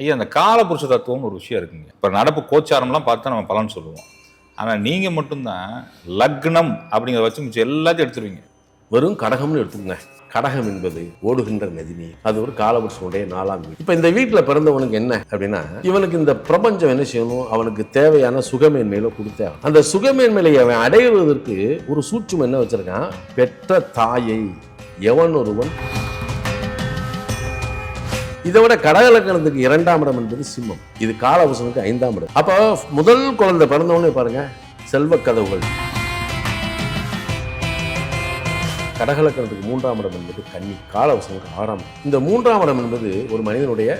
ஐயா அந்த காலபுருஷ தத்துவம் ஒரு விஷயம் இருக்குங்க. இப்போ நடப்பு கோச்சாரம்லாம் பார்த்தா நம்ம பலன் சொல்லுவோம். ஆனால் நீங்கள் மட்டும்தான் லக்னம் அப்படிங்கிறத வச்சு மிச்சம் எல்லாத்தையும் எடுத்துருவீங்க. வெறும் கடகம்னு எடுத்துக்கோங்க. கடகம் என்பது ஓடுகின்ற நதினி அது ஒரு காலபுருஷனுடைய நாலாம் வீடு. இப்போ இந்த வீட்டில் பிறந்தவனுக்கு என்ன அப்படின்னா இவனுக்கு இந்த பிரபஞ்சம் என்ன செய்யணும்? அவனுக்கு தேவையான சுகமேன்மையில கொடுத்தே அந்த சுகமேன்மையை அவன் அடைவதற்கு ஒரு சூட்சும் என்ன வச்சிருக்கான்? பெற்ற தாயை. எவன் ஒருவன் இதை விட கடகலக்கணத்துக்கு இரண்டாம் இடம் என்பது சிம்மம். இது காலவசனுக்கு ஐந்தாம் இடம். அப்போ முதல் குழந்தை பிறந்தவொடனே பாருங்க செல்வ கதவுகள். கடகலக்கணத்துக்கு மூன்றாம் இடம் என்பது கன்னி காலவசனுக்கு ஆறாம் இடம். இந்த மூன்றாம் இடம் என்பது ஒரு மனிதனுடைய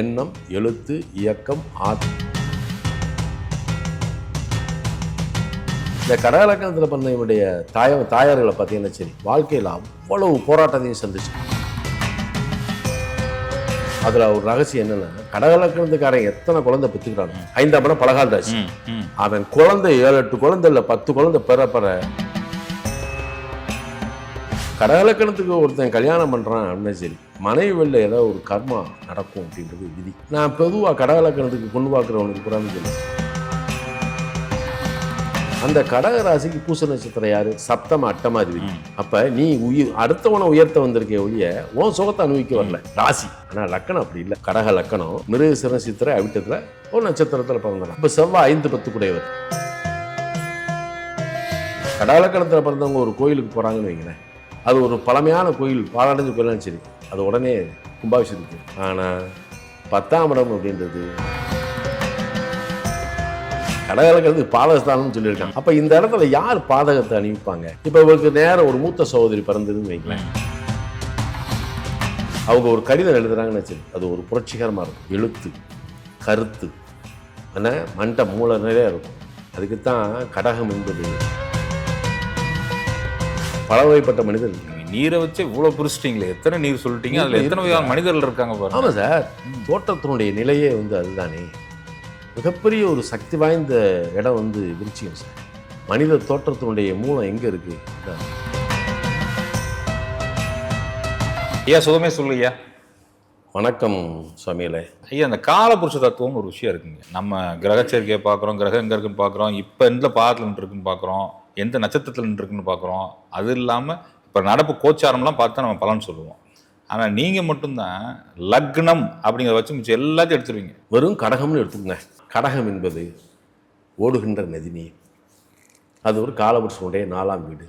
எண்ணம் எழுத்து இயக்கம் ஆத். இந்த கடகலக்கணத்தில் பிறந்தவனுடைய தாய தாயார்களை பார்த்தீங்கன்னா சரி வாழ்க்கையில் அவ்வளவு போராட்டத்தையும் சந்திச்சு அதில் ஒரு ரகசியம் என்னன்னா கடகலக்கணத்துக்காரன் எத்தனை குழந்தை பெற்றுக்கிறானோ ஐந்தாம் இடம் பலகால் ராசி. அவன் குழந்தை ஏழு எட்டு குழந்தை இல்லை பத்து குழந்தை பெற பெற. கடகலக்கணத்துக்கு ஒருத்தன் கல்யாணம் பண்ணுறான் அப்படின்னா சரி மனைவி வெளில ஏதோ ஒரு கர்மா நடக்கும் அப்படின்றது விதி. நான் பொதுவாக கடகலக்கணத்துக்கு கொண்டு பார்க்குறவனுக்கு புறான்னு சொல்லுவேன். அந்த கடக ராசிக்கு பூச நட்சத்திரம் யாரு? சப்தம அட்டமாதிபதி அப்ப நீ உயிர் அடுத்தவனை உயர்த்த வந்திருக்கே ஒழிய உன் சுகத்தை அனுபவிக்க வரல. ராசி. ஆனா லக்கணம் அப்படி இல்லை. கடக லக்கணம் மிருக சிற சித்திரை அவிட்டத்துல ஒரு நட்சத்திரத்துல பிறந்தான் இப்ப செவ்வாய் ஐந்து பத்து குடையவர் கடகலக்கணத்தில் பிறந்தவங்க ஒரு கோயிலுக்கு போறாங்கன்னு வைங்களேன். அது ஒரு பழமையான கோயில் பாலாடைஞ்ச கோயிலும் சரி. அது உடனே கும்பாபிஷேகத்துக்கு. ஆனா பத்தாம் இடம் அப்படின்றது கடகலக்கிறது பாதகஸ்தானம்னு சொல்லியிருக்காங்க. அப்ப இந்த இடத்துல யார் பாதகத்தை அணிவிப்பாங்க? இப்ப இவருக்கு நேரம் ஒரு மூத்த சகோதரி பிறந்ததுன்னு வைங்களேன். அவங்க ஒரு கடிதம் எழுதுறாங்கன்னு சரி அது ஒரு புரட்சிகரமா இருக்கும். எழுத்து கருத்து என்ன? மண்ட மூல நிறைய இருக்கும். அதுக்கு தான் கடகம் என்பது. பலவகைப்பட்ட மனிதர் நீரை வச்சு இவ்வளோ பிரிச்சிட்டீங்களே. எத்தனை நீர் சொல்லிட்டீங்க? அதில் எத்தனை வகையான மனிதர்கள் இருக்காங்க பாருங்க. ஆமாம் சார். தோற்றத்தினுடைய நிலையே வந்து அதுதானே. மிகப்பெரிய ஒரு சக்தி வாய்ந்த இடம் வந்து விருச்சிகம் சார். மனித தோற்றத்தினுடைய மூலம் எங்கே இருக்கு? இதான். ஐயா சுகமே சொல்லுயா வணக்கம் சுவாமிகளே. ஐயா அந்த காலபுருஷ தத்துவம்னு ஒரு விஷயம் இருக்குங்க. நம்ம கிரக சேர்க்கையை பார்க்குறோம் கிரகம் எங்கே இருக்குன்னு பார்க்குறோம் இப்போ எந்த பாதத்தில் இருக்குன்னு பார்க்குறோம் எந்த நட்சத்திரத்தில் இருக்குன்னு பார்க்குறோம் அது இல்லாமல் இப்போ நடப்பு கோச்சாரம்லாம் பார்த்து நம்ம பலன் சொல்லுவோம். ஆனால் நீங்கள் மட்டும்தான் லக்னம் அப்படிங்கிறத வச்சு மிச்சம் எல்லாத்தையும் எடுத்துருவீங்க. வெறும் கடகம்னு எடுத்துக்கோங்க. கடகம் என்பது ஓடுகின்ற நதினி அது ஒரு காலபுருஷனுடைய நாலாம் வீடு.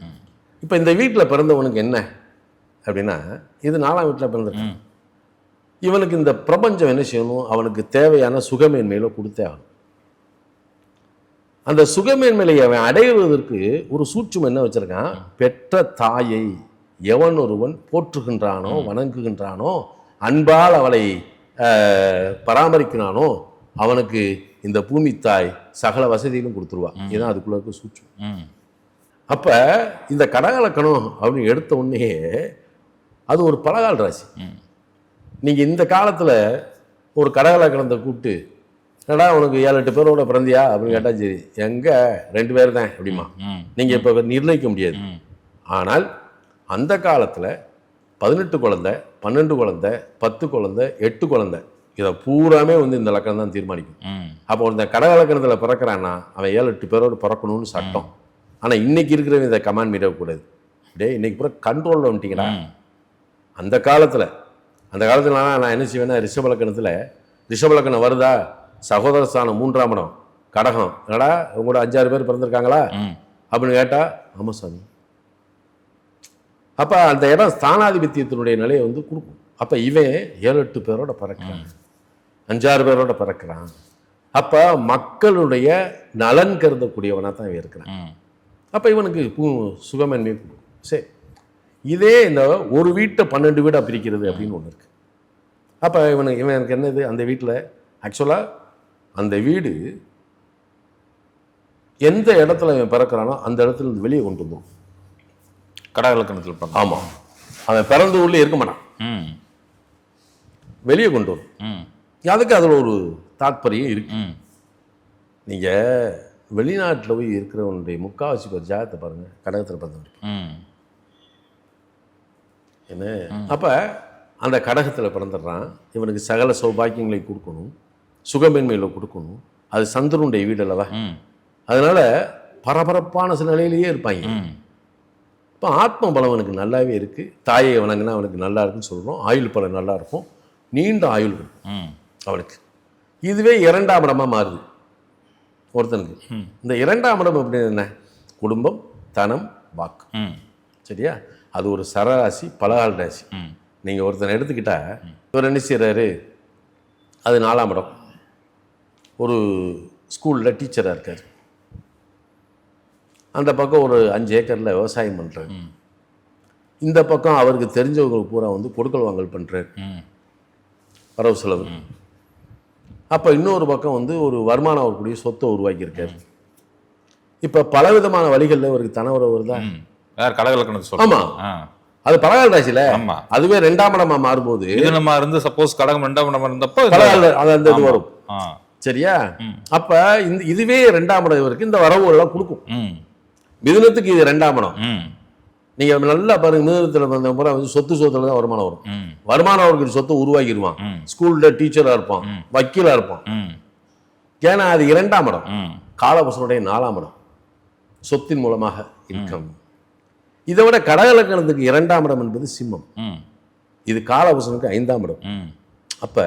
இப்போ இந்த வீட்டில் பிறந்தவனுக்கு என்ன? அப்படின்னா இது நாலாம் வீட்டில் பிறந்திருக்கான். இவனுக்கு இந்த பிரபஞ்சம் என்ன செய்யணும்? அவனுக்கு தேவையான சுகமேன்மையில கொடுத்தே ஆகணும். அந்த சுகமேன்மையை அவன் அடைவதற்கு ஒரு சூட்சும் என்ன வச்சிருக்கான்? பெற்ற தாயை. எவன் ஒருவன் போற்றுகின்றானோ வணங்குகின்றானோ அன்பால் அவளை பராமரிக்கிறானோ அவனுக்கு இந்த பூமி தாய் சகல வசதியிலும் கொடுத்துருவா. இதுதான் அதுக்குள்ள இருக்க சூட்சும். அப்ப இந்த கடகலக்கணம் அப்படின்னு எடுத்த உடனே அது ஒரு பலகால் ராசி. ம். நீங்க இந்த காலத்துல ஒரு கடகலக்கணத்தை கூப்பிட்டு என்னடா உனக்கு ஏழு எட்டு பேரோட பிறந்தியா? அப்படின்னு கேட்டா சரி எங்க? ரெண்டு பேர் தான் அப்படிமா. ம். நீங்க இப்ப நிர்ணயிக்க முடியாது. ஆனால் அந்த காலத்துல பதினெட்டு குழந்தை பன்னெண்டு குழந்தை பத்து குழந்தை எட்டு குழந்தை. இதை பூராமே வந்து இந்த லக்கணம் தான் தீர்மானிக்கும். அப்போ இந்த கடகலக்கணத்தில் பிறக்கிறான்னா அவன் ஏழு எட்டு பேரோடு பிறக்கணும்னு சட்டம். ஆனால் இன்னைக்கு இருக்கிறவன் இதை கமாண்ட் மீறக்கூடாது டேய் இன்னைக்கு பூரா கண்ட்ரோலில் வந்துட்டீங்கடா. ம். அந்த காலத்தில் அந்த காலத்தில் நான் என்ன செய்வேன்னா ரிஷபலக்கணத்தில் ரிஷபலக்கணம் வருதா? சகோதர ஸ்தானம் மூன்றாம் இடம் கடகம். என்னடா உங்களோட அஞ்சாறு பேர் பிறந்திருக்காங்களா? அப்படின்னு கேட்டா ஆமாம் சாமி. அப்போ அந்த இடம் ஸ்தானாதிபத்தியத்தினுடைய நிலையை வந்து கொடுக்கும். அப்போ இவன் ஏழு எட்டு பேரோட பிறக்கிறான். அஞ்சாறு பேரோட பிறக்கிறான். அப்போ மக்களுடைய நலன் கருதக்கூடியவனாக தான் இவன் இருக்கிறான். அப்போ இவனுக்கு பூ சுகமன்மை கொடுக்கும். சரி. இதே இந்த ஒரு வீட்டை பன்னெண்டு வீடாக பிரிக்கிறது அப்படின்னு ஒன்று இருக்கு. அப்போ இவனுக்கு இவன் எனக்கு என்னது? அந்த வீட்டில் ஆக்சுவலாக அந்த வீடு எந்த இடத்துல இவன் பிறக்கிறானோ அந்த இடத்துல வெளியே கொண்டு வந்துடும் கடகலக்கணத்தில் பண்ணலாம் ஆமாம் அவன் பிறந்த ஊர்லேயே இருக்க மாட்டான். வெளியே கொண்டு வரும். அதுக்கு அதில் ஒரு தாத்பரியம் இருக்கு. நீங்கள் வெளிநாட்டில் போய் இருக்கிறவனுடைய முக்காவாசி பேர் ஜாதகத்தை பாருங்கள் கடகத்தில் பிறந்தவர் ம். என்ன? அப்போ அந்த கடகத்தில் பிறந்துடுறான். இவனுக்கு சகல சௌபாக்கியங்களை கொடுக்கணும். சுகமென்மையில் கொடுக்கணும். அது சந்திரனுடைய வீடு அல்லவா அதனால பரபரப்பான சில நிலையிலேயே இருப்பாங்க. இப்போ ஆத்ம பலம் அவனுக்கு நல்லாவே இருக்குது தாயை வணங்கினா அவனுக்கு நல்லா இருக்குன்னு சொல்கிறோம் ஆயுள் பலம் நல்லா இருக்கும். நீண்ட ஆயுள் இருக்கும். ம். அவனுக்கு. இதுவே இரண்டாம் இடமா மாறுது. ஒருத்தனுக்கு. இந்த இரண்டாம் இடம் அப்படின்னு என்ன? குடும்பம் தனம் வாக்கு. ம். சரியா? அது ஒரு சரராசி பலகால் ராசி. ம். நீங்கள் ஒருத்தனை எடுத்துக்கிட்டா இவர் என்ன செய்கிறாரு அது நாலாம் இடம். ஒரு ஸ்கூலில் டீச்சராக இருக்கார். அந்த பக்கம் ஒரு அஞ்சு ஏக்கரில் விவசாயம் பண்ணுறாரு. இந்த பக்கம் அவருக்கு தெரிஞ்சவங்களுக்கு பூரா வந்து கொடுக்கல் வாங்கல் பண்ணுறாரு வரவு செலவு. அப்போ இன்னொரு பக்கம் வந்து ஒரு வருமானம் வரக்கூடிய சொத்தை உருவாக்கியிருக்காரு. இப்போ பலவிதமான வழிகளில் இவருக்கு தனவரவு வருதா? வேற கடகலக்கணத்தை சொல்லுங்க ஆமா. ஆ. அது பலகால் ராசியில் ஆமா. அதுவே ரெண்டாம் இடமா மாறும்போது நம்ம இருந்து சப்போஸ் கடகம் ரெண்டாம் இடம் இருந்தப்போ அது அந்த இது. வரும். சரியா. அப்ப இந்த இதுவே ரெண்டாம் இடம் இவருக்கு இந்த வரவு எல்லாம் கொடுக்கும். மிதுனத்துக்கு இது ரெண்டாம் இடம். நீங்க நல்லா பாருங்க மிதுனத்துல வந்த முறை வந்து சொத்து சொத்துல தான் வருமானம் வரும். வருமானம் அவருக்கு சொத்தை உருவாக்கிடுவான் ஸ்கூல்ல டீச்சரா இருப்பான் வக்கீலா இருப்பான். ஏன்னா அது இரண்டாம் இடம். ம். காலபுசனுடைய நாலாம் இடம். சொத்தின் மூலமாக இன்கம் இதை விட கடகலக்கணத்துக்கு இரண்டாம் இடம் என்பது சிம்மம். ம். இது காலபுசனுக்கு ஐந்தாம் இடம். அப்ப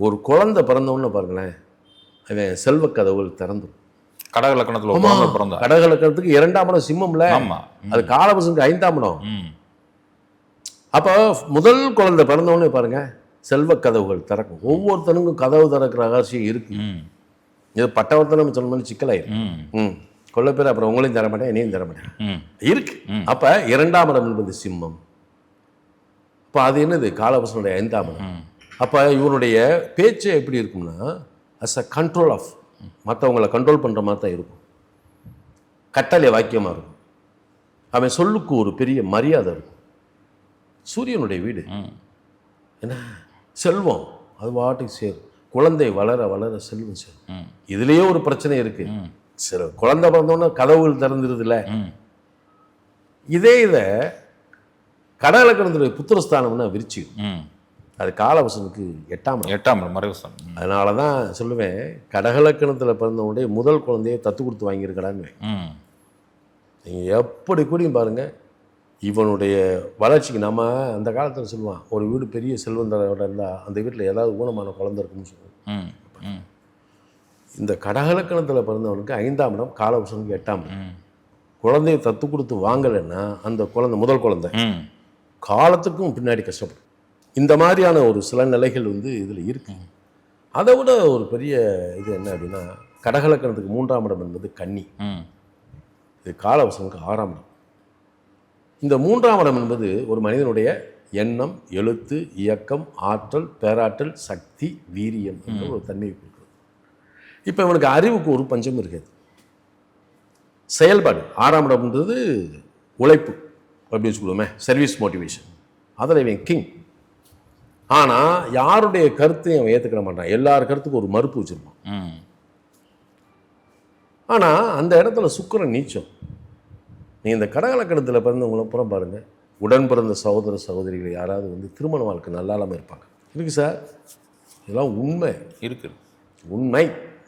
ஒரு குழந்தை பிறந்தவொன்னு பாருங்களேன் அவன் செல்வ கதவுகள் திறந்துடும் ஆமா. குழந்தை பிறந்தா. கடகலக்கணத்துக்கு இரண்டாம் இடம் சிம்மம்ல. ஆமா. அது காலபுசனுக்கு ஐந்தாம் இடம். அப்போ முதல் குழந்தை பிறந்தவொடனே பாருங்க செல்வ கதவுகள் திறக்கும். ஒவ்வொருத்தனுக்கும் கதவு திறக்கிற ரகசியம் இருக்கு. இது பட்டவர்த்தனம் சொன்ன மாதிரி சிக்கலாயிரும் கொள்ள பேர் அப்புறம் உங்களையும் தர மாட்டேன் என்னையும் தர மாட்டேன். இருக்கு. அப்ப இரண்டாம் இடம் என்பது சிம்மம். அப்ப அது என்னது? காலபுசனுடைய ஐந்தாம் இடம். அப்ப இவனுடைய பேச்சு எப்படி இருக்கும்னா அஸ் அ கண்ட்ரோல் ஆஃப் மற்றவங்களை கண்ட்ரோல் பண்ற மாதிரி தான் இருக்கும். கட்டளை வாக்கியமா இருக்கும். அவன் சொல்லுக்கு ஒரு பெரிய மரியாதை இருக்கும். சூரியனுடைய வீடு. என்ன? செல்வம். அது வாட்டுக்கு சேரும். குழந்தை வளர வளர செல்வம் சேரும். இதுலயே ஒரு பிரச்சனை இருக்கு. சில குழந்தை பிறந்தோன்னா கதவுகள் திறந்துருதுல இதே இதை கடலக்கணத்துடைய புத்திரஸ்தானம்னா விரிச்சு ம். அது காலவசனுக்கு எட்டாம் எட்டாம் மறைவசம் அதனால தான் சொல்லுவேன் கடகலக்கணத்தில் பிறந்தவனுடைய முதல் குழந்தையை தத்து கொடுத்து வாங்கியிருக்கடான்னு நீங்கள் எப்படி கூடியும் பாருங்க இவனுடைய வளர்ச்சிக்கு நம்ம அந்த காலத்தில் சொல்லுவான் ஒரு வீடு பெரிய செல்வந்தரோட இருந்தால் அந்த வீட்டில் ஏதாவது ஊனமான குழந்தை இருக்குன்னு சொல்லுவோம். இந்த கடகலக்கணத்தில் பிறந்தவனுக்கு ஐந்தாம் இடம் காலவசனுக்கு எட்டாம் இடம். குழந்தையை தத்து கொடுத்து வாங்கலைன்னா அந்த குழந்தை முதல் குழந்தை. காலத்துக்கும் பின்னாடி கஷ்டப்படும். இந்த மாதிரியான ஒரு சில நிலைகள் வந்து இதில் இருக்கு. அதை விட ஒரு பெரிய இது என்ன அப்படின்னா கடகலக்கணத்துக்கு மூன்றாம் இடம் என்பது கன்னி. ம். இது காலவசனுக்கு ஆறாம் இடம். இந்த மூன்றாம் இடம் என்பது ஒரு மனிதனுடைய எண்ணம் எழுத்து இயக்கம் ஆற்றல் பேராற்றல் சக்தி வீரியம் என்ற ஒரு தன்மையை கொடுக்குறது இப்போ இவனுக்கு அறிவுக்கு ஒரு பஞ்சம் இருக்காது. செயல்பாடு. ஆறாம் இடம்ன்றது உழைப்பு. அப்படின்னு சொல்லுவோமே சர்வீஸ் மோட்டிவேஷன் அதில் இவன் கிங் ஆனால் யாருடைய கருத்தையும் அவன் ஏற்றுக்கிட மாட்டான். எல்லார் கருத்துக்கும் ஒரு மறுப்பு வச்சுருப்பான். ஆனால் அந்த இடத்துல சுக்கிரன் நீச்சம். நீ இந்த கடகலக்கணத்தில் பிறந்தவங்கள புறம் பாருங்கள் உடன் பிறந்த சகோதர சகோதரிகள் யாராவது வந்து திருமண வாழ்க்கை நல்லா இல்லாமல் இருப்பாங்க. இருக்கு சார். இதெல்லாம் உண்மை. இருக்கு. உண்மை.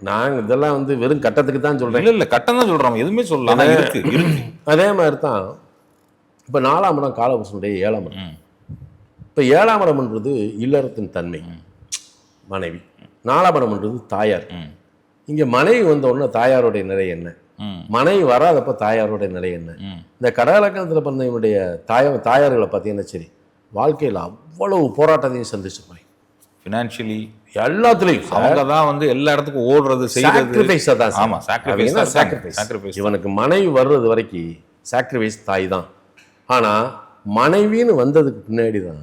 நாங்கள் இதெல்லாம் வந்து வெறும் கட்டத்துக்கு தான் சொல்கிறேன் இல்ல இல்ல கட்டம் தான் சொல்றோம். எதுவுமே சொல்லலாம் ஆனா இருக்கு இருக்கு. அதே மாதிரி தான் இப்போ நாலாம் இடம் காலபுசனுடைய ஏழாம் இடம். இப்போ ஏழாம் இடம்ன்றது இல்லறத்தின் தன்மை. மனைவி. நாலாம் இடம்ன்றது தாயார். இங்கே மனைவி வந்த உடனே தாயாருடைய நிலை என்ன? மனைவி வராதப்ப தாயாருடைய நிலை என்ன? இந்த கடகலக்கணத்தில் பிறந்த இவனுடைய தாய தாயார்களை பார்த்தீங்கன்னா சரி? வாழ்க்கையில் அவ்வளவு போராட்டத்தையும் சந்திச்சுப்பாங்க ஃபினான்ஷியலி எல்லாத்துலேயும். அவங்க தான் வந்து எல்லா இடத்துக்கும் ஓடுறது சாக்ரிஃபைஸாக தான் ஆமா சாக்ரிஃபைஸ் சாக்ரிஃபைஸ் சாக்ரிஃபைஸ் இவனுக்கு மனைவி வர்றது வரைக்கும் சாக்ரிஃபைஸ் தாய் தான். ஆனால் மனைவின்னு வந்ததுக்கு பின்னாடி தான்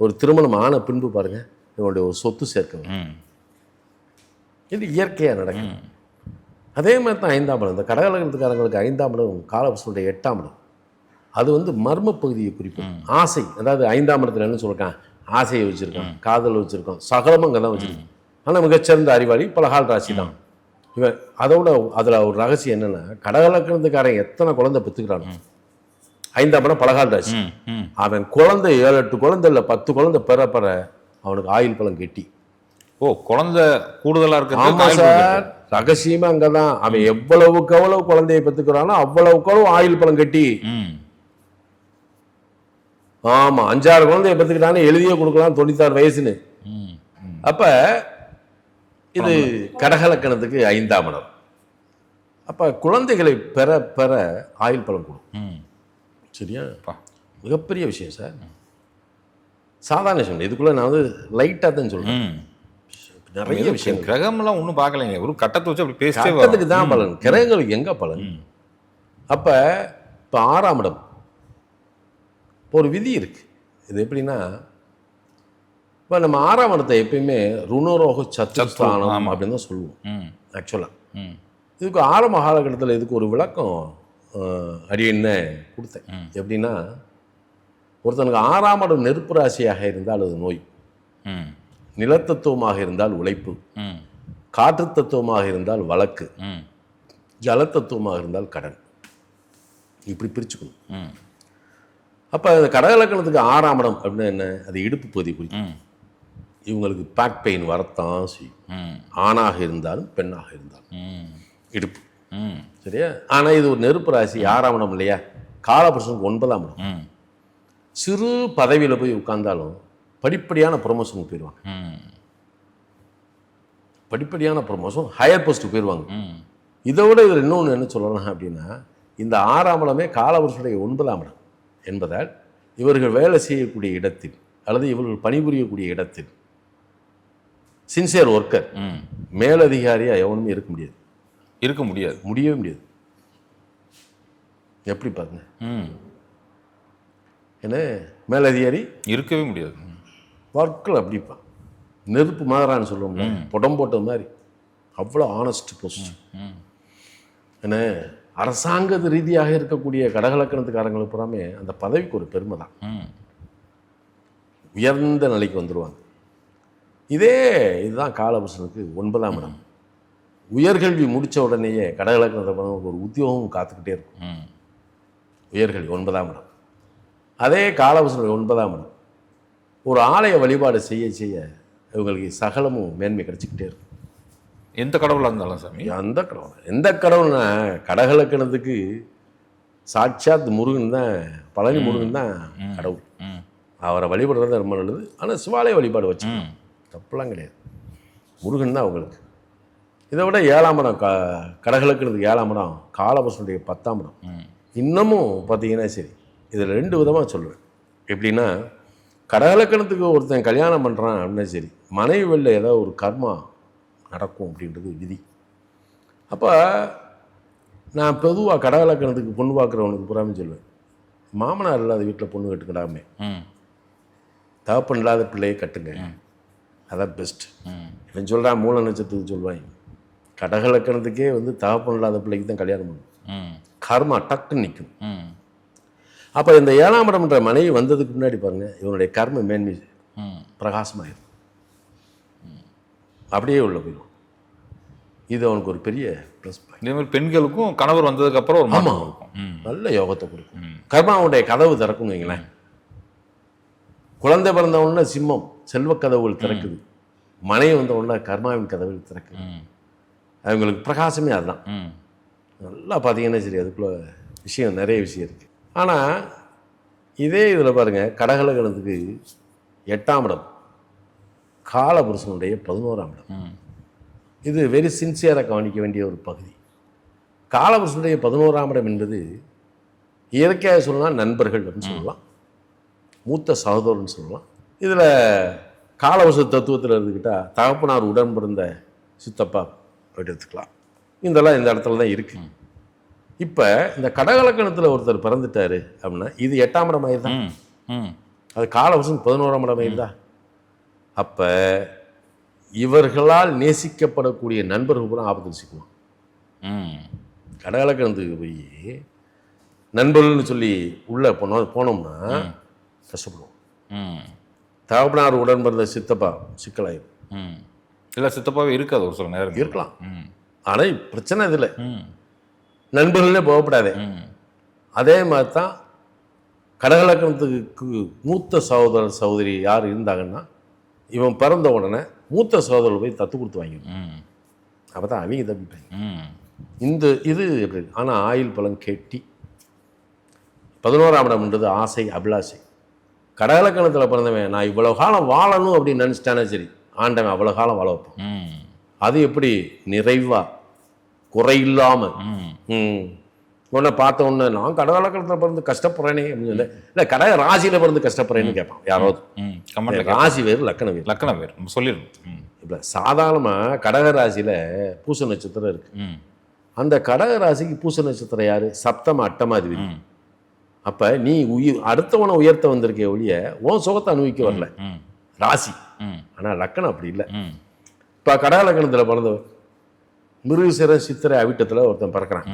ஒரு திருமணம் ஆன பின்பு பாருங்க இவனுடைய ஒரு சொத்து சேர்க்க வரும். ம். இது இயற்கையாக நடக்கும் அதே மாதிரி தான் ஐந்தாம் இடம். இந்த கடகலகத்துக்காரங்களுக்கு ஐந்தாம் இடம் காலபுசனுடைய எட்டாம் இடம். அது வந்து மர்ம பகுதியை குறிக்கும். ஆசை. அதாவது ஐந்தாம் இடத்துல என்ன சொல்லிருக்கான்? ஆசையை வச்சுருக்கான் காதல் வச்சுருக்கான் சகலமும் அங்கே தான் வச்சுருக்கான். ஆனால் மிகச்சிறந்த அறிவாளி பலகால் ராசி தான் இவன் அதோட அதில் ஒரு ரகசியம் என்னென்னா கடகலக்கணத்துக்காரன் எத்தனை குழந்தை பெற்றுக்கிறானோ ஐந்தாம் இடம் ம் அவன் குழந்தை ஏழு எட்டு குழந்தை இல்லை பத்து குழந்தை பெற பெற அவனுக்கு ஆயில் பழம் கெட்டி. ஓ குழந்தை கூடுதலா ஆமா இருக்கிறது சார். ரகசியமா அங்கதான். அவன் எவ்வளவுக்கு எவ்வளவு குழந்தையை பெத்துக்கிறானோ அவ்வளவுக்கு அவ்வளவு ஆயில் பழம் கட்டி. ம். ஆமா அஞ்சாறு குழந்தைய பெத்துக்கிட்டானே எழுதியே கொடுக்கலாம் தொண்ணூத்தாறு வயசுன்னு. அப்ப இது கடகலக்கணத்துக்கு ஐந்தாம் இடம். அப்ப குழந்தைகளை பெற பெற ஆயில் பழம் கொடுக்கும் சரியா. மிகப்பெரிய விஷயம் சார். சாதாரண விஷயம். இதுக்குள்ள நான் வந்து லைட்டாக தான் சொல்றேன். ம். நிறைய விஷயம் கிரகம்லாம் ஒன்றும் பார்க்கலைங்க. ஒரு கட்டத்தை வச்சு அப்படி பேசிட்டே கட்டத்துக்கு தான் பலன். கிரகங்களுக்கு எங்க பலன். அப்ப இப்போ ஆறாம் இடம். ஒரு விதி இருக்கு. இது எப்படின்னா இப்போ நம்ம ஆறாம் இடத்தை எப்பயுமே ருணரோக சத்துஸ்தானம். அப்படின்னு தான் சொல்லுவோம். ஆக்சுவலாக இதுக்கு ஆரம்ப காலகட்டத்தில் இதுக்கு ஒரு விளக்கம் அடியன்னு கொடுத்தேன். எப்படின்னா ஒருத்தனுக்கு ஆறாம் இடம் நெருப்பு ராசியாக இருந்தால் அது நோய். ம். நிலத்தத்துவமாக இருந்தால் உழைப்பு. ம். காற்று தத்துவமாக இருந்தால் வழக்கு. ஜலத்தத்துவமாக இருந்தால் கடன். இப்படி பிரிச்சுக்கணும். ம். அப்போ இந்த கடகலக்கணத்துக்கு ஆறாம் இடம் அப்படின்னா என்ன? அது இடுப்பு பகுதி குறிக்கும் இவங்களுக்கு பேக் பெயின் வரத்தான் செய்யும். ம். ஆணாக இருந்தாலும் பெண்ணாக இருந்தாலும். இடுப்பு. சரியா? ஆனால் இது ஒரு நெருப்பு ராசி. ஆறாம் இடம் இல்லையா? காலபுருஷனுக்கு ஒன்பதாம் இடம். ம். சிறு பதவியில் போய் உட்கார்ந்தாலும் படிப்படியான ப்ரொமோஷனுக்கு போயிடுவாங்க. ம். படிப்படியான ப்ரொமோஷன் ஹையர் போஸ்ட்டுக்கு போயிடுவாங்க. இதை விட இதில் இன்னொன்று என்ன சொல்லலாம் அப்படின்னா இந்த ஆறாம் இடமே காலபுருஷனுடைய ஒன்பதாம் இடம் என்பதால் இவர்கள் வேலை செய்யக்கூடிய இடத்தில் அல்லது இவர்கள் பணிபுரியக்கூடிய இடத்தில் சின்சியர் ஒர்க்கர் ம். மேலதிகாரியாக எவனுமே இருக்க முடியாது. இருக்க முடியாது. முடியவே முடியாது. எப்படி பாருங்க. ம். என்ன? மேலதிகாரி? இருக்கவே முடியாது. ஒர்க்கில் அப்படிப்பா. நெருப்பு மாதிரான்னு சொல்லுவோம்ல. புடம் போட்ட மாதிரி. அவ்வளோ ஆனஸ்ட் போஸ்ட் ம் என்ன? அரசாங்க ரீதியாக இருக்கக்கூடிய கடகலக்கணத்துக்காரங்களுக்கு பூராமே அந்த பதவிக்கு ஒரு பெருமை தான். உயர்ந்த நிலைக்கு வந்துடுவாங்க இதே இதுதான் காலபுருஷனுக்கு ஒன்பதாம் இடம். உயர்கல்வி முடித்த உடனேயே கடகலக்கணத்தை பண்ண ஒரு உத்தியோகம் காத்துக்கிட்டே இருக்கும். ம். உயர்கல்வி ஒன்பதாம் இடம். அதே காலபுருஷனுடைய ஒன்பதாம் இடம். ஒரு ஆலய வழிபாடு செய்ய செய்ய இவங்களுக்கு சகலமும் மேன்மை கிடைச்சிக்கிட்டே இருக்கும். எந்த கடவுளாக இருந்தாலும் சாமி? எந்த கடவுள்? எந்த கடவுள்னா கடகலக்கணத்துக்கு சாட்சாத் முருகன் தான் பழனி முருகன் தான் கடவுள். அவரை வழிபடுறது ரொம்ப நல்லது. ஆனால் சிவாலய வழிபாடு வச்சு தப்புலாம் கிடையாது. முருகன் தான் அவங்களுக்கு. இதை விட ஏழாம் இடம் க கடகலக்கணத்துக்கு ஏழாம் இடம் காலபுருஷனுடைய பத்தாம் இடம். இன்னமும் பார்த்தீங்கன்னா சரி இதில் ரெண்டு விதமாக சொல்லுவேன் எப்படின்னா கடகலக்கணத்துக்கு ஒருத்தன் கல்யாணம் பண்ணுறான் அப்படின்னா சரி மனைவி வெளில ஏதாவது ஒரு கர்மா நடக்கும் அப்படின்றது விதி. அப்போ நான் பொதுவாக கடகலக்கணத்துக்கு பொண்ணு பார்க்குறவனுக்கு புறாமல் சொல்லுவேன் மாமனார் இல்லாத வீட்டில் பொண்ணு கட்டுக்கிடாமே தகப்பன் இல்லாத பிள்ளையை கட்டுங்க. அதான் பெஸ்ட் இவன் சொல்கிறான் மூல நட்சத்திரத்துக்கு சொல்லுவாங்க கடகலக்கணத்துக்கே வந்து தகப்பன் இல்லாத பிள்ளைக்கு தான் கல்யாணம் பண்ணும். கர்மா டக்குன்னு நிற்கும். ம். அப்போ இந்த ஏழாம் இடம்ன்ற மனைவி வந்ததுக்கு முன்னாடி பாருங்க இவனுடைய கர்ம மேன்மை ம். பிரகாசமாயிரும். அப்படியே உள்ள போயிடும். இது அவனுக்கு ஒரு பெரிய ப்ளஸ் பாயிண்ட் இதே மாதிரி பெண்களுக்கும் கணவர் வந்ததுக்கு அப்புறம் ஒரு மாற்றம் ஆமா. இருக்கும். ம். நல்ல யோகத்தை கொடுக்கும். கர்மாவுடைய கதவு திறக்கும் வைங்களேன். குழந்தை பிறந்த உடனே சிம்மம் செல்வ கதவுகள் திறக்குது. மனைவி வந்த உடனே கர்மாவின் கதவுகள் திறக்குது. அவங்களுக்கு பிரகாசமே அதுதான். நல்லா பார்த்தீங்கன்னா சரி அதுக்குள்ள விஷயம் நிறைய விஷயம் இருக்குது ஆனால் இதே இதில் பாருங்கள் கடகலகணத்துக்கு எட்டாம் இடம் காலபுருஷனுடைய பதினோராம் இடம். இது வெரி சின்சியராக கவனிக்க வேண்டிய ஒரு பகுதி. காலபுருஷனுடைய பதினோராம் இடம் என்பது இயற்கையாக சொல்லலாம் நண்பர்கள் அப்படின்னு சொல்லலாம் மூத்த சகோதரன் சொல்லலாம். இதில் காலவச தத்துவத்தில் இருந்துக்கிட்டால் தகப்பனார் உடன் பிறந்த சித்தப்பா எடுத்துக்கலாம். இதெல்லாம் இந்த இடத்துல தான் இருக்கு. இப்போ இந்த கடகலக்கணத்தில் ஒருத்தர் பிறந்துட்டாரு அப்படின்னா இது எட்டாம் இடம் ஆயிருதான் ம் ம். அது காலவசம் பதினோராம் இடம் ஆயிருதா அப்போ இவர்களால் நேசிக்கப்படக்கூடிய நண்பர்கள் கூட ஆபத்தில் சிக்குவான் கடகலக்கணத்துக்கு போய் நண்பர்கள்னு சொல்லி உள்ளே போனோம் போனோம்னா கஷ்டப்படுவோம். தகப்பனார் உடன் பிறந்த சித்தப்பா சிக்கலாயிரும். இல்லை சித்தப்பாவே இருக்காது ஒரு சில நேரம் இருக்கலாம். ஆனால் பிரச்சனை இதில். நண்பர்களே போகப்படாதே. அதே மாதிரி தான் கடகலக்கணத்துக்கு மூத்த சகோதரர் சகோதரி யார் இருந்தாங்கன்னா இவன் பிறந்த உடனே மூத்த சகோதரர் போய் தத்து கொடுத்து வாங்கிடும் அப்போ தான் அவங்க தப்பிப்பாங்க ம். இந்த இது எப்படி ஆனால் ஆயுள் பலன் கெட்டி. பதினோராம் இடம்ன்றது ஆசை அபிலாசை. கடகலக்கணத்தில் பிறந்தவன் நான் இவ்வளோ காலம் வாழணும் அப்படின்னு நினச்சிட்டானே சரி. ஆண்டவன் அவ்வளோ காலம் வாழ வைப்பான் அது எப்படி? நிறைவா குறையில்லாம. ம். ம். உன்னை பார்த்த உடனே நான் கடகலக்கணத்தில் பிறந்து கஷ்டப்படுறேனே அப்படின்னு சொல்லி. இல்லை கடக ராசியில் பிறந்து கஷ்டப்படுறேன்னு கேட்பான் யாராவது. ராசி வேறு லக்கணம் வேறு. லக்கணம் பேர் நம்ம சொல்லிடணும். இப்போ சாதாரணமாக கடக ராசியில் பூச நட்சத்திரம் இருக்கு. அந்த கடக ராசிக்கு பூச நட்சத்திரம் யாரு? சப்தம அட்டமாதிபதி அப்ப நீ உயிர் அடுத்தவனை உயர்த்த வந்திருக்கே ஒழிய உன் சுகத்தை அனுபவிக்க வரல. ராசி. ம். ஆனா லக்கணம் அப்படி இல்லை. இப்ப கடக லக்கணத்துல பிறந்தவர் மிருகசிர சித்திரை அவிட்டத்துல ஒருத்தன் பிறக்கிறான்.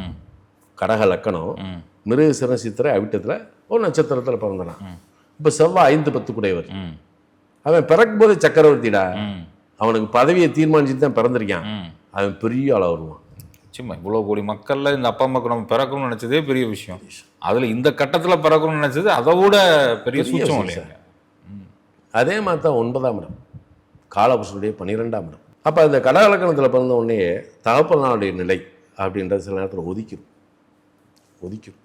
கடக லக்கணம் மிருகசிர சித்திரை அவிட்டத்துல ஒரு நட்சத்திரத்துல பிறந்தான் இப்ப செவ்வாய் ஐந்து பத்து குடையவர் அவன் பிறக்கும் போது சக்கரவர்த்திடா அவனுக்கு பதவியை தீர்மானிச்சுட்டு தான் பிறந்திருக்கான். அவன் பெரிய ஆளா வருவான். சும்மா இவ்வளோ கோடி மக்கள்ல இந்த அப்பா அம்மாக்கு நம்ம பிறக்கணும்னு நினைச்சதே பெரிய விஷயம். அதுல இந்த கட்டத்துல பிறக்கணும்னு நினைச்சது அதை விட பெரிய சூச்சம் இல்லையா? அதே மாதிரி தான் ஒன்பதாம் இடம். காலபுருஷனுடைய பன்னிரெண்டாம் இடம். அப்போ இந்த கடகலக்கணத்தில் பிறந்த உடனே தகப்பனாருடைய நிலை அப்படின்றது சில நேரத்தில் ஒதுக்கிடும் ஒதுக்கிடும்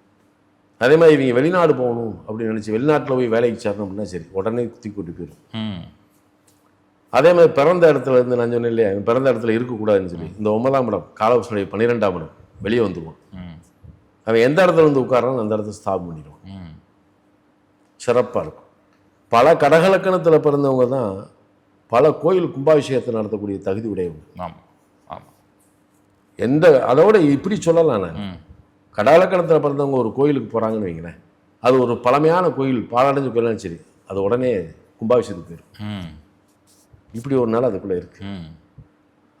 அதே மாதிரி இவங்க வெளிநாடு போகணும் அப்படின்னு நினச்சி வெளிநாட்டில் போய் வேலைக்கு சேரணும் அப்படின்னா சரி உடனே குத்தி கூட்டி போயிடும் அதே மாதிரி பிறந்த இடத்துல இருந்து நான் சொன்னேன் இல்லையா பிறந்த இடத்துல இருக்கக்கூடாதுன்னு சொல்லி இந்த ஒன்பதாம் இடம் காலபுருஷனுடைய பன்னிரெண்டாம் இடம் வெளியே வந்துடுவான் அவன் எந்த இடத்துல வந்து உட்காரானோ அந்த இடத்த ஸ்தாபம் பண்ணிடுவான். சிறப்பாக இருக்கும். பல கடகலக்கணத்தில் பிறந்தவங்க தான் பல கோயில் கும்பாபிஷேகத்தை நடத்தக்கூடிய தகுதி உடையவங்க. ஆமாம் ஆமாம் எந்த அதோட இப்படி சொல்லலாம் நான். கடகலக்கணத்தில் பிறந்தவங்க ஒரு கோயிலுக்கு போகிறாங்கன்னு வைங்களேன். அது ஒரு பழமையான கோயில் பாலாடைஞ்ச கோயிலும் சரி அது உடனே கும்பாபிஷேகத்துக்கு போயிடும் ம். இப்படி ஒரு நாள் அதுக்குள்ளே இருக்கு.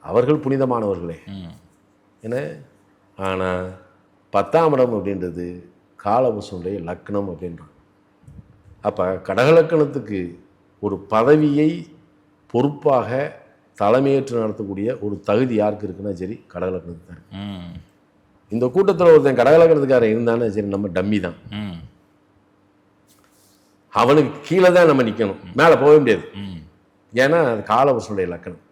அவர்கள் புனிதமானவர்களே. என்ன? ஆனால் பத்தாம் இடம் அப்படின்றது காலபுருஷனுடைய லக்னம் அப்படின்றான் அப்போ கடகலக்கணத்துக்கு ஒரு பதவியை பொறுப்பாக தலைமையேற்று நடத்தக்கூடிய ஒரு தகுதி யாருக்கு இருக்குன்னா சரி கடகலக்கணத்துக்கு தான் இந்த கூட்டத்தில் ஒருத்தன் கடகலக்கணத்துக்காரன் இருந்தானே சரி நம்ம டம்மி தான். ம். அவனுக்கு கீழே தான் நம்ம நிற்கணும் மேலே போக முடியாது. ம். ஏன்னா அது காலபுருஷனுடைய லக்கணம்.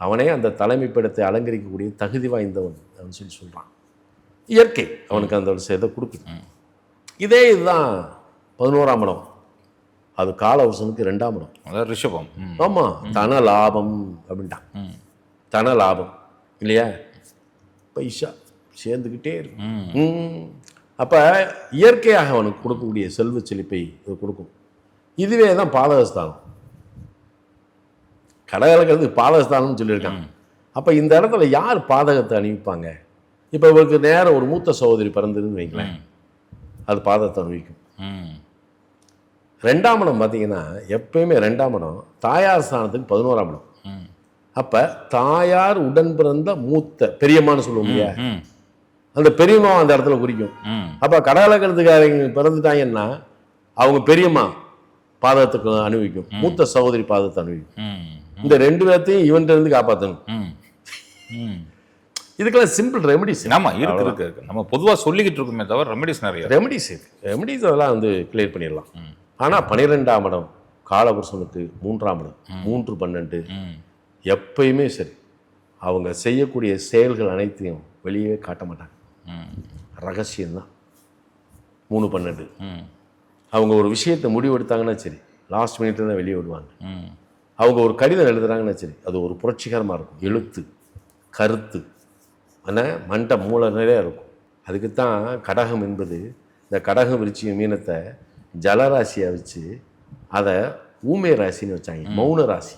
அவனே அந்த தலைமைப்படத்தை அலங்கரிக்கக்கூடிய தகுதி வாய்ந்தவன் அப்படின்னு சொல்லி சொல்கிறான் இயற்கை அவனுக்கு அந்த ஒரு இதை கொடுக்குது. இதே இதுதான் பதினோராம் இடம். அது காலபுருஷனுக்கு ரெண்டாம் இடம். அதாவது ரிஷபம். ஆமாம் தன லாபம் அப்படின்ட்டான். தன லாபம் இல்லையா? பைசா சேர்ந்துக்கிட்டே இருக்கும். அப்ப இயற்கையாக அவனுக்கு கொடுக்கக்கூடிய செல்வ செழிப்பை இது கொடுக்கும். இதுவே தான் பாதகஸ்தானம். கடகலக்கிறதுக்கு பாதகஸ்தானம்னு சொல்லியிருக்காங்க அப்ப இந்த இடத்துல யார் பாதகத்தை அணிவிப்பாங்க? இப்போ இவருக்கு நேரம் ஒரு மூத்த சகோதரி பிறந்ததுன்னு வைங்களேன். அது பாதகத்தை அணிவிக்கும். ரெண்டாம் இடம் பார்த்தீங்கன்னா எப்பயுமே ரெண்டாம் இடம் தாயார் ஸ்தானத்துக்கு பதினோராம் இடம். அப்ப தாயார் உடன் பிறந்த மூத்த பெரியம்மான்னு சொல்லுவோம் இல்லையா? அந்த பெரியம்மா அந்த இடத்துல குறிக்கும். அப்போ கடகலக்கணத்துக்காரங்க பிறந்துட்டாங்கன்னா அவங்க பெரியம்மா பாதத்துக்கு அனுபவிக்கும் மூத்த சகோதரி பாதத்தை அனுபவிக்கும் இந்த ரெண்டு பேர்த்தையும் இவன்கிட்ட இருந்து காப்பாற்றணும் இதுக்கெல்லாம் சிம்பிள் ரெமடிஸ் ஆமா இருக்கு இருக்கு நம்ம பொதுவா சொல்லிக்கிட்டு இருக்கோமே தவிர ரெமெடிஸ் நிறைய. ரெமடிஸ் இருக்கு. ரெமடிஸ் அதெல்லாம் வந்து கிளியர் பண்ணிடலாம். ஆனால் பன்னிரெண்டாம் இடம் காலபுருஷனுக்கு மூன்றாம் இடம். மூன்று பன்னெண்டு. எப்பயுமே சரி. அவங்க செய்யக்கூடிய செயல்கள் அனைத்தையும் வெளியே காட்ட மாட்டாங்க. ரகசியம்தான். மூணு பன்னெண்டு. அவங்க ஒரு விஷயத்தை முடிவெடுத்தாங்கன்னா சரி லாஸ்ட் மினிட்ல தான் வெளியே விடுவாங்க அவங்க ஒரு கடிதம் எழுதுறாங்கன்னா சரி அது ஒரு புரட்சிகரமாக இருக்கும். எழுத்து கருத்து ஆனால் மண்டை மூளை நிறைய இருக்கும். அதுக்கு தான் கடகம் என்பது இந்த கடகம் விரிச்சிய மீனத்தை ஜலராசியை வச்சு அதை ஊமை ராசின்னு வச்சாங்க மௌன ராசி.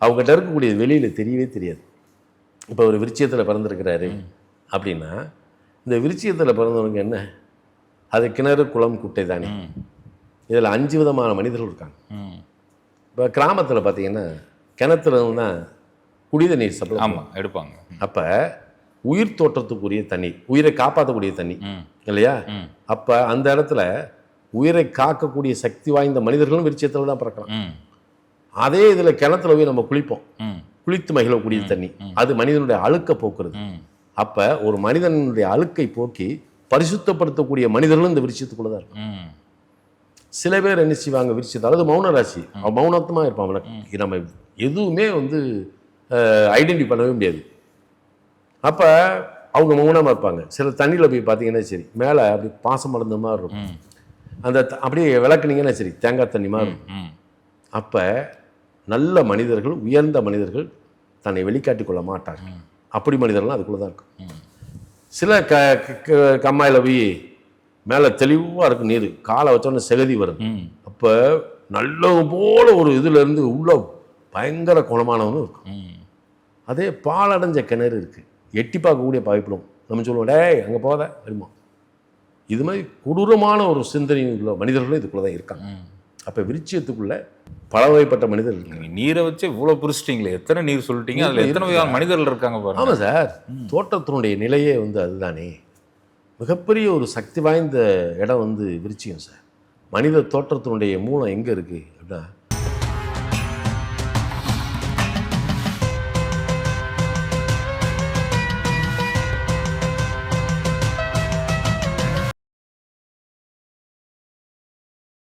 அவங்ககிட்ட இருக்கக்கூடிய வெளியில் தெரியவே தெரியாது. இப்போ ஒரு விருச்சியத்தில் பிறந்திருக்கிறாரு அப்படின்னா இந்த விருச்சியத்தில் பிறந்தவனுக்கு என்ன? அது கிணறு குளம் குட்டை தானே. இதில் அஞ்சு விதமான மனிதர்கள் இருக்காங்க. இப்போ கிராமத்தில் பார்த்தீங்கன்னா கிணத்துல இருந்து தான் குடித நீர் சப்ளை ஆமா எடுப்பாங்க. அப்போ உயிர் தோற்றத்துக்குரிய தண்ணி உயிரை காப்பாற்றக்கூடிய தண்ணி இல்லையா? அப்போ அந்த இடத்துல உயிரை காக்கக்கூடிய சக்தி வாய்ந்த மனிதர்களும் விருச்சியத்தில் தான் பிறக்கலாம். அதே இதில் கிணத்துல போய் நம்ம குளிப்போம். குளித்து மகிழக்கூடிய தண்ணி. அது மனிதனுடைய அழுக்கை போக்குறது. அப்போ ஒரு மனிதனுடைய அழுக்கை போக்கி பரிசுத்தப்படுத்தக்கூடிய மனிதர்களும் இந்த விருட்சத்துக்குள்ள தான் இருக்கும் சில பேர் என்ன செய்வாங்க? விரிச்சது அதாவது மௌன ராசி. அவன் மௌனத்தமாக இருப்பான் அவனுக்கு. நம்ம எதுவுமே வந்து ஐடென்டி பண்ணவே முடியாது. அப்போ அவங்க மௌனமாக இருப்பாங்க. சில தண்ணியில் போய் பார்த்தீங்கன்னா சரி மேலே அப்படி பாசம் மலர்ந்த மாதிரி இருக்கும். அந்த அப்படியே விளக்குனீங்கன்னா சரி தேங்காய் தண்ணி மாதிரி இருக்கும் ம். அப்போ நல்ல மனிதர்கள் உயர்ந்த மனிதர்கள் தன்னை வெளிக்காட்டிக் கொள்ள மாட்டாங்க அப்படி மனிதர்கள்லாம் அதுக்குள்ளே தான் இருக்கும். சில க கம்மாயில போய் மேலே தெளிவாக இருக்கும் நீர் காலை வச்சோன்னே செகதி வரும். அப்போ நல்லவங்க போல ஒரு இதுல இருந்து உள்ள பயங்கர குணமானவனும் இருக்கும். அதே பாலடைஞ்ச கிணறு இருக்கு. எட்டி பார்க்கக்கூடிய வாய்ப்பிடும் நம்ம சொல்லுவோம் டேய் அங்கே போகாத வருமா இது மாதிரி கொடூரமான ஒரு சிந்தனை உள்ள மனிதர்களும் இதுக்குள்ளே தான் இருக்காங்க. அப்போ விருச்சியத்துக்குள்ள பல வகைப்பட்ட மனிதர்கள் இருக்காங்க. நீரை வச்சு இவ்வளவு பிரிச்சிட்டீங்களே எத்தனை நீர் சொல்லிட்டீங்க? அதுல எத்தனை வகையான மனிதர்கள் இருக்காங்க பாருங்க. ஆமாம் சார். தோட்டத்தினுடைய நிலையே வந்து அதுதானே. மிகப்பெரிய ஒரு சக்தி வாய்ந்த இடம் வந்து விருச்சியம் சார். மனித தோற்றத்தினுடைய மூலம் எங்கே இருக்குது அப்படின்னா